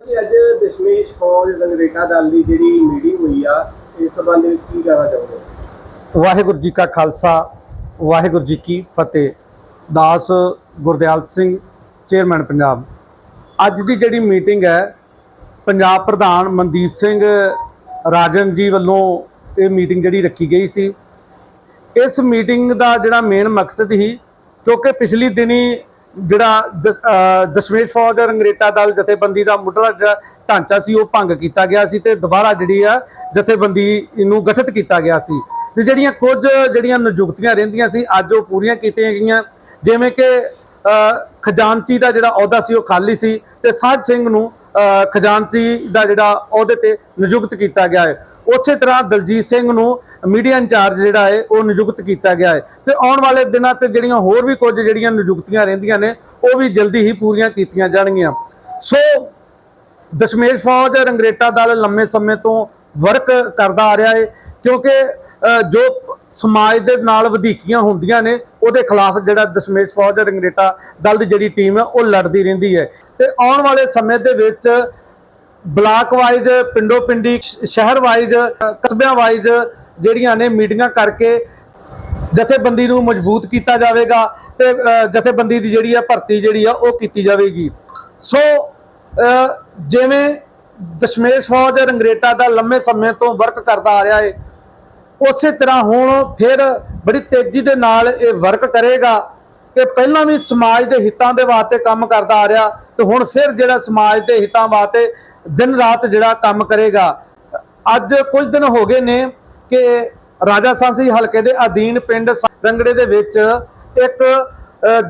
ਅੱਜ ਦਸ਼ਮੇਸ਼ ਫੌਜ ਰੰਗਰੇਟਾ ਦਲ ਦੀ ਜਿਹੜੀ ਮੀਟਿੰਗ ਹੋਈ ਆ, ਇਸ ਸੰਬੰਧ ਵਿੱਚ ਕੀ ਕਹਿਣਾ ਚਾਹੁੰਦੇ ਵਾਹਿਗੁਰੂ ਜੀ ਕਾ ਖਾਲਸਾ, ਵਾਹਿਗੁਰੂ ਜੀ ਕੀ ਫਤਿਹ। ਦਾਸ ਗੁਰਦਿਆਲ ਸਿੰਘ, ਚੇਅਰਮੈਨ ਪੰਜਾਬ। ਅੱਜ ਦੀ ਜਿਹੜੀ ਮੀਟਿੰਗ ਹੈ, ਪੰਜਾਬ ਪ੍ਰਧਾਨ ਮਨਦੀਪ ਸਿੰਘ ਰਾਜਨ ਜੀ ਵੱਲੋਂ ਇਹ ਮੀਟਿੰਗ ਜਿਹੜੀ ਰੱਖੀ ਗਈ ਸੀ। ਇਸ ਮੀਟਿੰਗ ਦਾ ਜਿਹੜਾ ਮੇਨ ਮਕਸਦ ਹੀ ਕਿਉਂਕਿ ਪਿਛਲੀ ਦਿਨੀ ਜਿਹੜਾ ਦ- ਦਸ਼ਮੇਸ਼ ਫੌਜ ਰੰਗਰੇਟਾ ਦਲ ਜਥੇਬੰਦੀ ਦਾ ਮੁੱਢਲਾ ਜਿਹੜਾ ਢਾਂਚਾ ਸੀ, ਉਹ ਭੰਗ ਕੀਤਾ ਗਿਆ ਸੀ ਤੇ ਦੁਬਾਰਾ ਜਿਹੜੀ ਆ ਜਥੇਬੰਦੀ ਨੂੰ ਗਠਿਤ ਕੀਤਾ ਗਿਆ ਸੀ। ਤੇ ਜਿਹੜੀਆਂ ਕੁਝ ਜਿਹੜੀਆਂ ਨਿਯੁਕਤੀਆਂ ਰਹਿੰਦੀਆਂ ਸੀ, ਅੱਜ ਉਹ ਪੂਰੀਆਂ ਕੀਤੀਆਂ ਗਈਆਂ। ਜਿਵੇਂ ਕਿ ਖਜ਼ਾਨਚੀ ਦਾ ਜਿਹੜਾ ਅਹੁਦਾ ਸੀ, ਉਹ ਖਾਲੀ ਸੀ ਤੇ ਸਾਧ ਸਿੰਘ ਨੂੰ ਖਜ਼ਾਨਚੀ ਦਾ ਜਿਹੜਾ ਅਹੁਦੇ ਤੇ ਨਿਯੁਕਤ ਕੀਤਾ ਗਿਆ ਹੈ। ਉਸੇ ਤਰ੍ਹਾਂ ਦਲਜੀਤ ਸਿੰਘ ਨੂੰ ਮੀਡੀਆ ਇੰਚਾਰਜ ਜਿਹੜਾ ਹੈ, ਉਹ ਨਿਯੁਕਤ ਕੀਤਾ ਗਿਆ ਹੈ। ਤੇ ਆਉਣ ਵਾਲੇ ਦਿਨਾਂ ਤੇ ਜਿਹੜੀਆਂ ਹੋਰ ਵੀ ਕੁਝ ਜਿਹੜੀਆਂ ਨਿਯੁਕਤੀਆਂ ਰਹਿੰਦੀਆਂ ਨੇ, ਉਹ ਵੀ ਜਲਦੀ ਹੀ ਪੂਰੀਆਂ ਕੀਤੀਆਂ ਜਾਣਗੀਆਂ। ਸੋ ਦਸ਼ਮੇਸ਼ ਫੌਜ ਰੰਗਰੇਟਾ ਦਲ ਲੰਮੇ ਸਮੇਂ ਤੋਂ ਵਰਕ ਕਰਦਾ ਆ ਰਿਹਾ ਹੈ, ਕਿਉਂਕਿ ਜੋ ਸਮਾਜ ਦੇ ਨਾਲ ਵਧੀਕੀਆਂ ਹੁੰਦੀਆਂ ਨੇ, ਉਹਦੇ ਖਿਲਾਫ ਜਿਹੜਾ ਦਸ਼ਮੇਸ਼ ਫੌਜ ਰੰਗਰੇਟਾ ਦਲ ਦੀ ਜਿਹੜੀ ਟੀਮ ਹੈ, ਉਹ ਲੜਦੀ ਰਹਿੰਦੀ ਹੈ। ਤੇ ਆਉਣ ਵਾਲੇ ਸਮੇਂ ਦੇ ਵਿੱਚ ਬਲਾਕ ਵਾਈਜ਼, ਪਿੰਡੋ ਪਿੰਡੀ ਸ਼ਹਿਰ ਵਾਈਜ਼, ਕਸਬਿਆਂ ਵਾਈਜ਼ ਜਿਹੜੀਆਂ ਨੇ ਮੀਟਿੰਗਾਂ ਕਰਕੇ ਜਥੇਬੰਦੀ ਨੂੰ ਮਜ਼ਬੂਤ ਕੀਤਾ ਜਾਵੇਗਾ ਤੇ ਜਥੇਬੰਦੀ ਦੀ ਜਿਹੜੀ ਆ ਭਰਤੀ ਜਿਹੜੀ ਆ ਉਹ ਕੀਤੀ ਜਾਵੇਗੀ। ਸੋ ਜਿਵੇਂ ਦਸ਼ਮੇਸ਼ ਫੌਜ ਰੰਗਰੇਟਾ ਦਾ ਲੰਮੇ ਸਮੇਂ ਤੋਂ ਵਰਕ ਕਰਦਾ ਆ ਰਿਹਾ ਹੈ ਉਸੇ ਤਰ੍ਹਾਂ ਹੁਣ ਫਿਰ ਬੜੀ ਤੇਜ਼ੀ ਦੇ ਨਾਲ ਇਹ ਵਰਕ ਕਰੇਗਾ ਕਿ ਪਹਿਲਾਂ ਵੀ ਸਮਾਜ ਦੇ ਹਿੱਤਾਂ ਦੇ ਵਾਸਤੇ ਕੰਮ ਕਰਦਾ ਆ ਰਿਹਾ ਤੇ ਹੁਣ ਫਿਰ ਜਿਹੜਾ ਸਮਾਜ ਦੇ ਹਿੱਤਾਂ ਵਾਸਤੇ ਦਿਨ ਰਾਤ ਜਿਹੜਾ ਕੰਮ ਕਰੇਗਾ। ਅੱਜ ਕੁਝ ਦਿਨ ਹੋ ਗਏ ਨੇ ਕਿ ਰਾਜਾ ਸਾਂਸੀ ਹਲਕੇ ਦੇ ਅਧੀਨ ਪਿੰਡ ਰੰਗੜੇ ਦੇ ਵਿੱਚ ਇੱਕ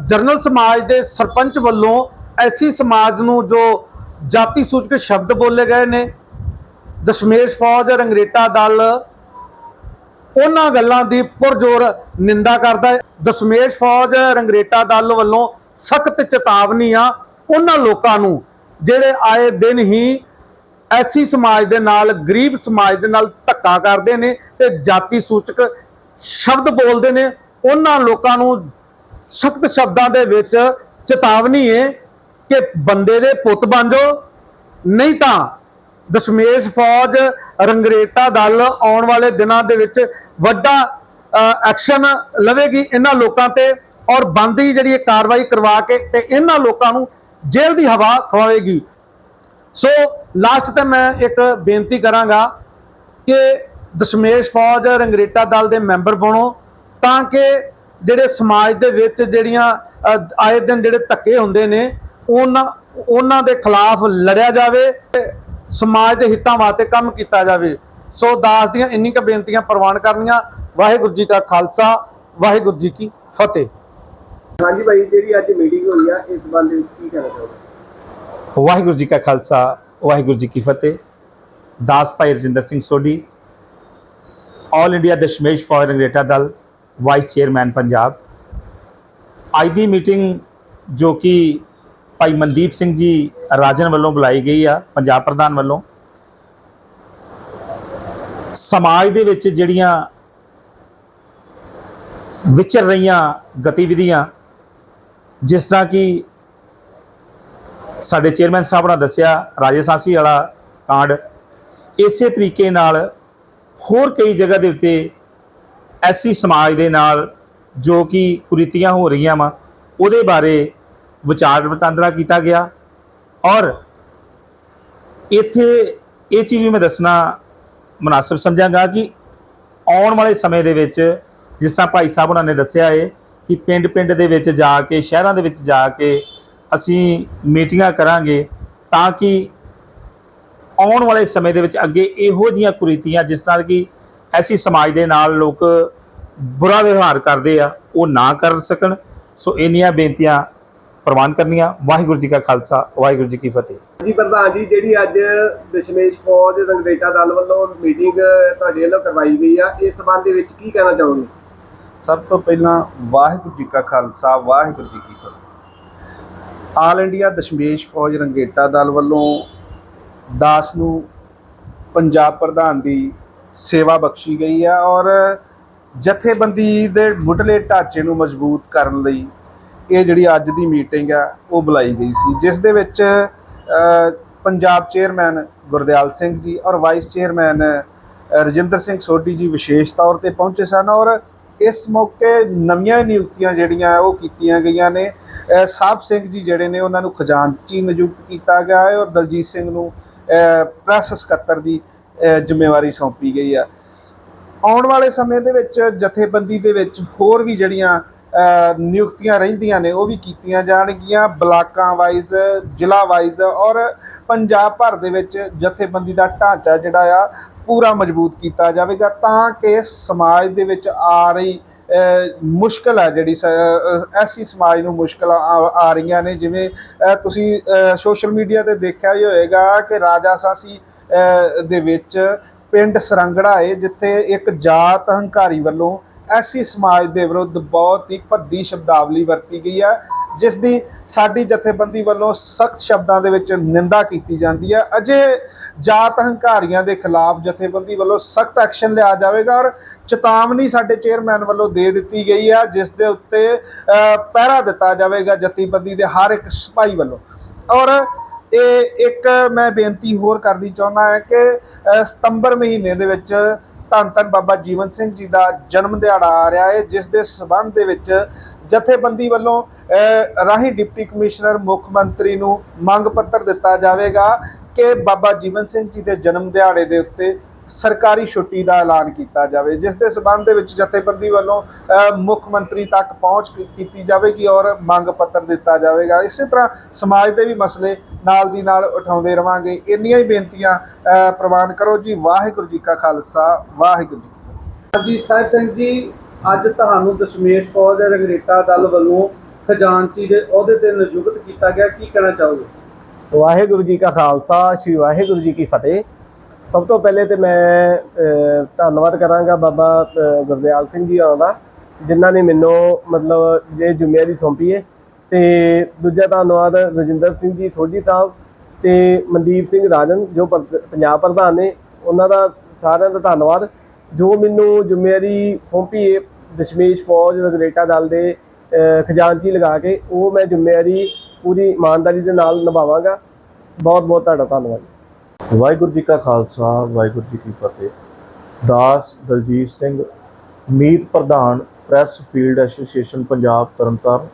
ਜਰਨਲ ਸਮਾਜ ਦੇ ਸਰਪੰਚ ਵੱਲੋਂ ਐਸੀ ਸਮਾਜ ਨੂੰ ਜੋ ਜਾਤੀ ਸੂਚਕ ਸ਼ਬਦ ਬੋਲੇ ਗਏ ਨੇ, ਦਸ਼ਮੇਸ਼ ਫੌਜ, ਰੰਗਰੇਟਾ ਦਲ, ਉਹਨਾਂ ਗੱਲਾਂ ਦੀ ਪੁਰਜੋਰ ਨਿੰਦਾ ਕਰਦਾ ਹੈ। ਦਸ਼ਮੇਸ਼ ਫੌਜ, ਰੰਗਰੇਟਾ ਦਲ ਵੱਲੋਂ ਸਖਤ ਚੇਤਾਵਨੀ ਆ ਉਹਨਾਂ ਲੋਕਾਂ ਨੂੰ ਜਿਹੜੇ ਆਏ ਦਿਨ ਹੀ ਐਸੀ ਸਮਾਜ ਦੇ ਨਾਲ, ਗਰੀਬ ਸਮਾਜ ਦੇ ਨਾਲ ਧੱਕਾ ਕਰਦੇ ਨੇ ਤੇ ਜਾਤੀ ਸੂਚਕ ਸ਼ਬਦ ਬੋਲਦੇ ਨੇ। ਉਹਨਾਂ ਲੋਕਾਂ ਨੂੰ ਸਖਤ ਸ਼ਬਦਾਂ ਦੇ ਵਿੱਚ ਚੇਤਾਵਨੀ ਹੈ ਕਿ ਬੰਦੇ ਦੇ ਪੁੱਤ ਬਣ ਜਾਓ, ਨਹੀਂ ਤਾਂ ਦਸ਼ਮੇਸ਼ ਫੌਜ, ਰੰਗਰੇਟਾ ਦਲ ਆਉਣ ਵਾਲੇ ਦਿਨਾਂ ਦੇ ਵਿੱਚ ਵੱਡਾ ਐਕਸ਼ਨ ਲਵੇਗੀ ਇਹਨਾਂ ਲੋਕਾਂ ਤੇ ਔਰ ਬੰਦੀ ਜਿਹੜੀ ਇਹ ਕਾਰਵਾਈ ਕਰਵਾ ਕੇ ਤੇ ਇਹਨਾਂ ਲੋਕਾਂ ਨੂੰ ਜੇਲ੍ਹ ਦੀ ਹਵਾ ਖਵਾਵੇਗੀ। ਸੋ ਲਾਸਟ ਤੇ ਮੈਂ ਇੱਕ ਬੇਨਤੀ ਕਰਾਂਗਾ ਕਿ ਦਸ਼ਮੇਸ਼ ਫੌਜ ਰੰਗਰੇਟਾ ਦਲ ਦੇ ਮੈਂਬਰ ਬਣੋ ਤਾਂ ਕਿ ਜਿਹੜੇ ਸਮਾਜ ਦੇ ਵਿੱਚ ਜਿਹੜੀਆਂ ਆਏ ਦਿਨ ਜਿਹੜੇ ਧੱਕੇ ਹੁੰਦੇ ਨੇ, ਉਹਨਾਂ ਉਹਨਾਂ ਦੇ ਖਿਲਾਫ ਲੜਿਆ ਜਾਵੇ ਸਮਾਜ ਦੇ ਹਿੱਤਾਂ ਵਾਸਤੇ ਕੰਮ ਕੀਤਾ ਜਾਵੇ। ਸੋ ਦਾਸ ਦੀਆਂ ਇੰਨੀ ਕੁ ਬੇਨਤੀਆਂ ਪ੍ਰਵਾਨ ਕਰਨੀਆਂ। ਵਾਹਿਗੁਰੂ ਜੀ ਕਾ ਖਾਲਸਾ, ਵਾਹਿਗੁਰੂ ਜੀ ਕੀ ਫਤਿਹ। ਹਾਂਜੀ ਭਾਈ, ਜਿਹੜੀ ਅੱਜ ਮੀਟਿੰਗ ਹੋਈ ਆ, ਇਸ ਸੰਬੰਧ ਵਿੱਚ ਕੀ ਕਹਿਣਾ ਚਾਹੁੰਦੇ ਵਾਹਿਗੁਰੂ ਜੀ ਕਾ ਖਾਲਸਾ, ਵਾਹਿਗੁਰੂ ਜੀ ਕੀ ਫਤਿਹ। ਦਾਸ ਭਾਈ Rajinder Singh Sodhi all India Dashmesh Fauj Rangreta Dal vice chairman Punjab. ਅੱਜ ਦੀ ਮੀਟਿੰਗ ਜੋ ਕਿ ਭਾਈ ਮਨਦੀਪ ਸਿੰਘ ਜੀ ਰਾਜਨ ਵੱਲੋਂ ਬੁਲਾਈ ਗਈ ਆ, ਪੰਜਾਬ ਪ੍ਰਧਾਨ ਵੱਲੋਂ। ਸਮਾਜ ਦੇ ਵਿੱਚ ਜਿਹੜੀਆਂ ਵਿਚਰ ਰਹੀਆਂ ਗਤੀਵਿਧੀਆਂ, ਜਿਸ ਤਰ੍ਹਾਂ ਕਿ ਸਾਡੇ ਚੇਅਰਮੈਨ ਸਾਹਿਬ ਨੇ ਦੱਸਿਆ, ਰਾਜੇ ਸਾਂਸੀ ਵਾਲਾ ਕਾਂਡ ਇਸੇ ਤਰੀਕੇ ਨਾਲ ਹੋਰ ਕਈ ਜਗ੍ਹਾ ਦੇ ਉੱਤੇ ਐਸੀ ਸਮਾਜ ਦੇ ਨਾਲ ਜੋ ਕਿ ਕੁਰੀਤੀਆਂ ਹੋ ਰਹੀਆਂ ਵਾ, ਉਹਦੇ ਬਾਰੇ ਵਿਚਾਰ ਵਟਾਂਦਰਾ ਕੀਤਾ ਗਿਆ। ਔਰ ਇੱਥੇ ਇਹ ਚੀਜ਼ ਵੀ ਮੈਂ ਦੱਸਣਾ ਮناسب ਸਮਝਾਂਗਾ ਕਿ ਆਉਣ ਵਾਲੇ ਸਮੇਂ ਦੇ ਵਿੱਚ ਜਿਸ ਤਰ੍ਹਾਂ ਭਾਈ ਸਾਹਿਬ ਉਹਨਾਂ ਨੇ ਦੱਸਿਆ ਏ ਕਿ ਪਿੰਡ-ਪਿੰਡ ਦੇ ਵਿੱਚ ਜਾ ਕੇ, ਸ਼ਹਿਰਾਂ ਦੇ ਵਿੱਚ ਜਾ ਕੇ ਅਸੀਂ ਮੀਟਿੰਗਾਂ ਕਰਾਂਗੇ ਤਾਂ ਕਿ ਆਉਣ ਵਾਲੇ ਸਮੇਂ ਦੇ ਵਿੱਚ ਅੱਗੇ ਇਹੋ ਜੀਆਂ ਕੁਰੀਤੀਆਂ ਜਿਸ ਤਰ੍ਹਾਂ ਕਿ ਐਸੀ ਸਮਾਜ ਦੇ ਨਾਲ ਲੋਕ ਬੁਰਾ ਵਿਵਹਾਰ ਕਰਦੇ ਆ ਉਹ ਨਾ ਕਰ ਸਕਣ। ਸੋ ਇੰਨੀਆਂ ਬੇਨਤੀਆਂ ਪ੍ਰਵਾਨ ਕਰਨੀਆਂ। ਵਾਹਿਗੁਰੂ ਜੀ ਕਾ ਖਾਲਸਾ ਵਾਹਿਗੁਰੂ ਜੀ ਕੀ ਫਤਿਹ। ਜੀ ਪ੍ਰਧਾਨ ਜੀ ਜਿਹੜੀ ਅੱਜ ਦਸ਼ਮੇਸ਼ ਫੌਜ ਰੰਗਰੇਟਾ ਦਲ ਵੱਲੋਂ ਮੀਟਿੰਗ ਤੁਹਾਡੇ ਵੱਲੋਂ ਕਰਵਾਈ ਗਈ ਆ ਇਸ ਸੰਬੰਧ ਦੇ ਵਿੱਚ ਕੀ ਕਹਿਣਾ ਚਾਹੋਗੇ? ਸਭ ਤੋਂ ਪਹਿਲਾਂ ਵਾਹਿਗੁਰੂ ਜੀ ਕਾ ਖਾਲਸਾ ਵਾਹਿਗੁਰੂ ਜੀ ਕੀ ਫਤਿਹ। ਆਲ ਇੰਡੀਆ ਦਸ਼ਮੇਸ਼ ਫੌਜ ਰੰਗੇਟਾ ਦਲ ਵੱਲੋਂ ਦਾਸ ਨੂੰ ਪੰਜਾਬ ਪ੍ਰਧਾਨ ਦੀ ਸੇਵਾ ਬਖਸ਼ੀ ਗਈ ਹੈ ਔਰ ਜਥੇਬੰਦੀ ਦੇ ਮੁੱਢਲੇ ਢਾਂਚੇ ਨੂੰ ਮਜ਼ਬੂਤ ਕਰਨ ਲਈ ਇਹ ਜਿਹੜੀ ਅੱਜ ਦੀ ਮੀਟਿੰਗ ਆ ਉਹ ਬੁਲਾਈ ਗਈ ਸੀ, ਜਿਸ ਦੇ ਵਿੱਚ ਪੰਜਾਬ ਚੇਅਰਮੈਨ ਗੁਰਦਿਆਲ ਸਿੰਘ ਜੀ ਔਰ ਵਾਈਸ ਚੇਅਰਮੈਨ ਰਜਿੰਦਰ ਸਿੰਘ ਸੋਢੀ ਜੀ ਵਿਸ਼ੇਸ਼ ਤੌਰ ਤੇ ਪਹੁੰਚੇ ਸਨ ਔਰ ਇਸ ਮੌਕੇ ਨਵੀਆਂ ਨਿਯੁਕਤੀਆਂ ਜਿਹੜੀਆਂ ਉਹ ਕੀਤੀਆਂ ਗਈਆਂ ਨੇ। ਸਾਹਿਬ ਸਿੰਘ ਜੀ ਜਿਹੜੇ ਨੇ ਉਹਨਾਂ ਨੂੰ ਖਜ਼ਾਨਚੀ ਨਿਯੁਕਤ ਕੀਤਾ ਗਿਆ ਹੈ ਔਰ ਦਲਜੀਤ ਸਿੰਘ ਨੂੰ ਅ, ਪ੍ਰੈਸ ਸਕੱਤਰ ਦੀ ਜ਼ਿੰਮੇਵਾਰੀ ਸੌਂਪੀ ਗਈ ਆ ਆਉਣ ਵਾਲੇ ਸਮੇਂ ਦੇ ਵਿੱਚ ਜਥੇਬੰਦੀ ਦੇ ਵਿੱਚ ਹੋਰ ਵੀ ਜਿਹੜੀਆਂ ਨਿਯੁਕਤੀਆਂ ਰਹਿੰਦੀਆਂ ਨੇ ਉਹ ਵੀ ਕੀਤੀਆਂ ਜਾਣਗੀਆਂ। ਬਲਾਕਾਂ ਵਾਈਜ਼ ਜ਼ਿਲ੍ਹਾ ਵਾਈਜ਼ ਔਰ ਪੰਜਾਬ ਭਰ ਦੇ ਵਿੱਚ ਜਥੇਬੰਦੀ ਦਾ ਢਾਂਚਾ ਜਿਹੜਾ ਆ ਪੂਰਾ ਮਜ਼ਬੂਤ ਕੀਤਾ ਜਾਵੇਗਾ ਤਾਂ ਕਿ ਸਮਾਜ ਦੇ ਵਿੱਚ ਆ ਰਹੀ ਮੁਸ਼ਕਲ ਹੈ ਜਿਹੜੀ ਸ- ਐਸੀ ਸਮਾਜ ਨੂੰ ਮੁਸ਼ਕਲਾਂ ਆ ਰਹੀਆਂ ਨੇ ਜਿਵੇਂ ਤੁਸੀਂ ਸੋਸ਼ਲ ਮੀਡੀਆ ਤੇ ਦੇਖਿਆ ਹੀ ਹੋਏਗਾ ਕਿ ਰਾਜਾ ਸਾਸੀ ਦੇ ਵਿੱਚ ਪਿੰਡ ਸਰੰਗੜਾ ਹੈ ਜਿੱਥੇ ਇੱਕ ਜਾਤ ਹੰਕਾਰੀ ਵੱਲੋਂ ਐਸੀ ਸਮਾਜ ਦੇ ਵਿਰੁੱਧ ਬਹੁਤ ਹੀ ਭੱਦੀ ਸ਼ਬਦਾਵਲੀ ਵਰਤੀ ਗਈ ਹੈ। ਜਿਸ ਦੀ ਸਾਡੀ ਜਥੇਬੰਦੀ ਵੱਲੋਂ ਸਖਤ ਸ਼ਬਦਾਂ ਦੇ ਵਿੱਚ ਨਿੰਦਾ ਕੀਤੀ ਜਾਂਦੀ ਹੈ। ਅਜੇ ਜਾਤ ਹੰਕਾਰੀਆਂ ਦੇ ਖਿਲਾਫ ਜਥੇਬੰਦੀ ਵੱਲੋਂ ਸਖਤ ਐਕਸ਼ਨ ਲਿਆ ਜਾਵੇਗਾ ਔਰ ਚੇਤਾਵਨੀ ਸਾਡੇ ਚੇਅਰਮੈਨ ਵੱਲੋਂ ਦੇ ਦਿੱਤੀ ਗਈ ਹੈ, ਜਿਸ ਦੇ ਉੱਤੇ ਪਹਿਰਾ ਦਿੱਤਾ ਜਾਵੇਗਾ ਜਥੇਬੰਦੀ ਦੇ ਹਰ ਇੱਕ ਸਿਪਾਹੀ ਵੱਲੋਂ। ਔਰ ਇਹ ਇੱਕ ਮੈਂ ਬੇਨਤੀ ਹੋਰ ਕਰਨੀ ਚਾਹੁੰਦਾ ਹੈ ਕਿ ਸਤੰਬਰ ਮਹੀਨੇ ਦੇ ਵਿੱਚ ਧੰਨ ਧੰਨ ਬਾਬਾ ਜੀਵਨ ਸਿੰਘ ਜੀ ਦਾ ਜਨਮ ਦਿਹਾੜਾ ਆ ਰਿਹਾ ਹੈ, ਜਿਸ ਦੇ ਸਬੰਧ ਦੇ ਵਿੱਚ ਜਥੇਬੰਦੀ ਵੱਲੋਂ ਰਾਹੀਂ ਡਿਪਟੀ ਕਮਿਸ਼ਨਰ ਮੁੱਖ ਮੰਤਰੀ ਨੂੰ ਮੰਗ ਪੱਤਰ ਦਿੱਤਾ ਜਾਵੇਗਾ ਕਿ ਬਾਬਾ ਜੀਵਨ ਸਿੰਘ ਜੀ ਦੇ ਜਨਮ ਦਿਹਾੜੇ ਦੇ ਉੱਤੇ ਸਰਕਾਰੀ ਛੁੱਟੀ ਦਾ ਐਲਾਨ ਕੀਤਾ ਜਾਵੇ, ਜਿਸ ਦੇ ਸਬੰਧ ਦੇ ਵਿੱਚ ਜਥੇਬੰਦੀ ਵੱਲੋਂ ਮੁੱਖ ਮੰਤਰੀ ਤੱਕ ਪਹੁੰਚ ਕੀਤੀ ਜਾਵੇਗੀ ਔਰ ਮੰਗ ਪੱਤਰ ਦਿੱਤਾ ਜਾਵੇਗਾ। ਇਸੇ ਤਰ੍ਹਾਂ ਸਮਾਜ ਦੇ ਵੀ ਮਸਲੇ ਨਾਲ ਦੀ ਨਾਲ ਉਠਾਉਂਦੇ ਰਵਾਂਗੇ। ਇੰਨੀਆਂ ਹੀ ਬੇਨਤੀਆਂ ਪ੍ਰਵਾਨ ਕਰੋ ਜੀ। ਵਾਹਿਗੁਰੂ ਜੀ ਕਾ ਖਾਲਸਾ। ਵਾਹਿਗੁਰੂ ਜੀ ਕੀ ਜੀ, ਸਾਹਿਬ ਸਿੰਘ ਜੀ ਅੱਜ ਤੁਹਾਨੂੰ ਦਸ਼ਮੇਸ਼ ਫੌਜ ਰੰਗਰੇਟਾ ਦਲ ਵੱਲੋਂ ਖਜ਼ਾਨਚੀ ਦੇ ਅਹੁਦੇ ਤੇ ਨਿਯੁਕਤ ਕੀਤਾ ਗਿਆ। ਕੀ ਕਹਿਣਾ ਚਾਹੋਗੇ? ਵਾਹਿਗੁਰੂ ਜੀ ਕਾ ਖਾਲਸਾ, ਸ੍ਰੀ ਵਾਹਿਗੁਰੂ ਜੀ ਕੀ ਫਤਿਹ। ਸਭ ਤੋਂ ਪਹਿਲੇ ਤੇ ਮੈਂ ਧੰਨਵਾਦ ਕਰਾਂਗਾ ਬਾਬਾ ਗੁਰਦਿਆਲ ਸਿੰਘ ਜੀ ਹੋਰਾਂ ਦਾ, ਜਿਨ੍ਹਾਂ ਨੇ ਮੈਨੂੰ ਮਤਲਬ ਇਹ ਜ਼ਿੰਮੇਵਾਰੀ ਸੌਂਪੀ ਹੈ ਤੇ ਦੂਜਾ ਧੰਨਵਾਦ ਰਜਿੰਦਰ ਸਿੰਘ ਜੀ ਸੋਢੀ ਸਾਹਿਬ ਤੇ ਮਨਦੀਪ ਸਿੰਘ ਰਾਜਨ, ਜੋ ਪੰਜਾਬ ਪ੍ਰਧਾਨ ਨੇ, ਉਹਨਾਂ ਦਾ ਸਾਰਿਆਂ ਦਾ ਧੰਨਵਾਦ। ਜੋ ਮੈਨੂੰ ਜ਼ਿੰਮੇਵਾਰੀ ਸੌਂਪੀ ਹੈ ਦਸ਼ਮੇਸ਼ ਫੌਜ ਰਗਰੇਟਾ ਦਲ ਦੇ ਅ, ਖਜ਼ਾਨਚੀ ਲਗਾ ਕੇ ਉਹ ਮੈਂ ਜ਼ਿੰਮੇਵਾਰੀ ਪੂਰੀ ਇਮਾਨਦਾਰੀ ਦੇ ਨਾਲ ਨਿਭਾਵਾਂਗਾ। ਬਹੁਤ ਬਹੁਤ ਤੁਹਾਡਾ ਧੰਨਵਾਦ। ਵਾਹਿਗੁਰੂ ਜੀ ਕਾ ਖਾਲਸਾ ਵਾਹਿਗੁਰੂ ਜੀ ਕੀ ਫਤਿਹ। ਦਾਸ ਦਲਜੀਤ ਸਿੰਘ ਮੀਤ ਪ੍ਰਧਾਨ press field association Punjab Tarn Taran.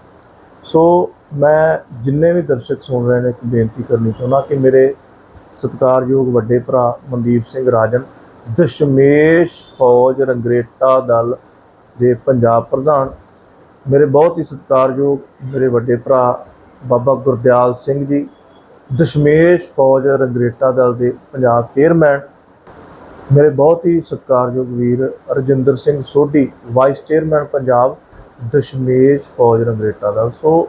So ਮੈਂ ਜਿੰਨੇ ਵੀ ਦਰਸ਼ਕ ਸੁਣ ਰਹੇ ਨੇ ਇੱਕ ਬੇਨਤੀ ਕਰਨੀ ਚਾਹੁੰਦਾ ਕਿ ਮੇਰੇ ਸਤਿਕਾਰਯੋਗ ਵੱਡੇ ਭਰਾ ਮਨਦੀਪ ਸਿੰਘ ਰਾਜਨ ਦਸ਼ਮੇਸ਼ ਫੌਜ ਰੰਗਰੇਟਾ ਦਲ ਦੇ ਪੰਜਾਬ ਪ੍ਰਧਾਨ। ਮੇਰੇ ਬਹੁਤ ਹੀ ਸਤਿਕਾਰਯੋਗ ਮੇਰੇ ਵੱਡੇ ਭਰਾ ਬਾਬਾ ਗੁਰਦਿਆਲ ਸਿੰਘ ਜੀ, ਦਸ਼ਮੇਸ਼ ਫੌਜ ਰੰਗਰੇਟਾ ਦਲ ਦੇ ਪੰਜਾਬ ਚੇਅਰਮੈਨ, ਮੇਰੇ ਬਹੁਤ ਹੀ ਸਤਿਕਾਰਯੋਗ ਵੀਰ ਰਜਿੰਦਰ ਸਿੰਘ ਸੋਢੀ, ਵਾਈਸ ਚੇਅਰਮੈਨ ਪੰਜਾਬ, ਦਸ਼ਮੇਸ਼ ਫੌਜ ਰੰਗਰੇਟਾ ਦਲ। ਸੋ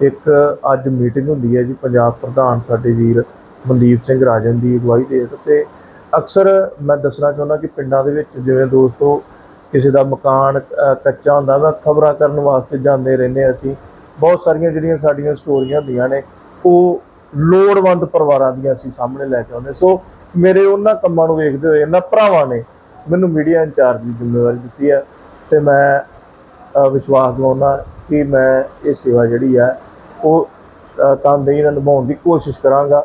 ਇੱਕ ਅੱਜ ਮੀਟਿੰਗ ਹੁੰਦੀ ਹੈ ਜੀ, ਪੰਜਾਬ ਪ੍ਰਧਾਨ ਸਾਡੇ ਵੀਰ ਮਨਦੀਪ ਸਿੰਘ ਰਾਜਨ ਦੀ ਅਗਵਾਈ ਦੇ ਹੇਠ ਤੇ ਅਕਸਰ ਮੈਂ ਦੱਸਣਾ ਚਾਹੁੰਦਾ ਕਿ ਪਿੰਡਾਂ ਦੇ ਵਿੱਚ ਜਿਵੇਂ ਦੋਸਤੋ ਕਿਸੇ ਦਾ ਮਕਾਨ ਕੱਚਾ ਹੁੰਦਾ ਮੈਂ ਖਬਰਾਂ ਕਰਨ ਵਾਸਤੇ ਜਾਂਦੇ ਰਹਿੰਦੇ ਹਾਂ ਅਸੀਂ। ਬਹੁਤ ਸਾਰੀਆਂ ਜਿਹੜੀਆਂ ਸਾਡੀਆਂ ਸਟੋਰੀਆਂ ਹੁੰਦੀਆਂ ਨੇ ਉਹ ਲੋੜਵੰਦ ਪਰਿਵਾਰਾਂ ਦੀਆਂ ਅਸੀਂ ਸਾਹਮਣੇ ਲੈ ਕੇ ਆਉਂਦੇ ਸੋ ਮੇਰੇ ਉਹਨਾਂ ਕੰਮਾਂ ਨੂੰ ਵੇਖਦੇ ਹੋਏ ਇਹਨਾਂ ਭਰਾਵਾਂ ਨੇ ਮੈਨੂੰ ਮੀਡੀਆ ਇੰਚਾਰਜ ਦੀ ਜ਼ਿੰਮੇਵਾਰੀ ਦਿੱਤੀ ਹੈ ਤੇ ਮੈਂ ਵਿਸ਼ਵਾਸ ਦਿਵਾਉਂਦਾ ਕਿ ਮੈਂ ਇਹ ਸੇਵਾ ਜਿਹੜੀ ਹੈ ਉਹ ਅ, ਤਨਦੇਹੀ ਨਾਲ ਨਿਭਾਉਣ ਦੀ ਕੋਸ਼ਿਸ਼ ਕਰਾਂਗਾ।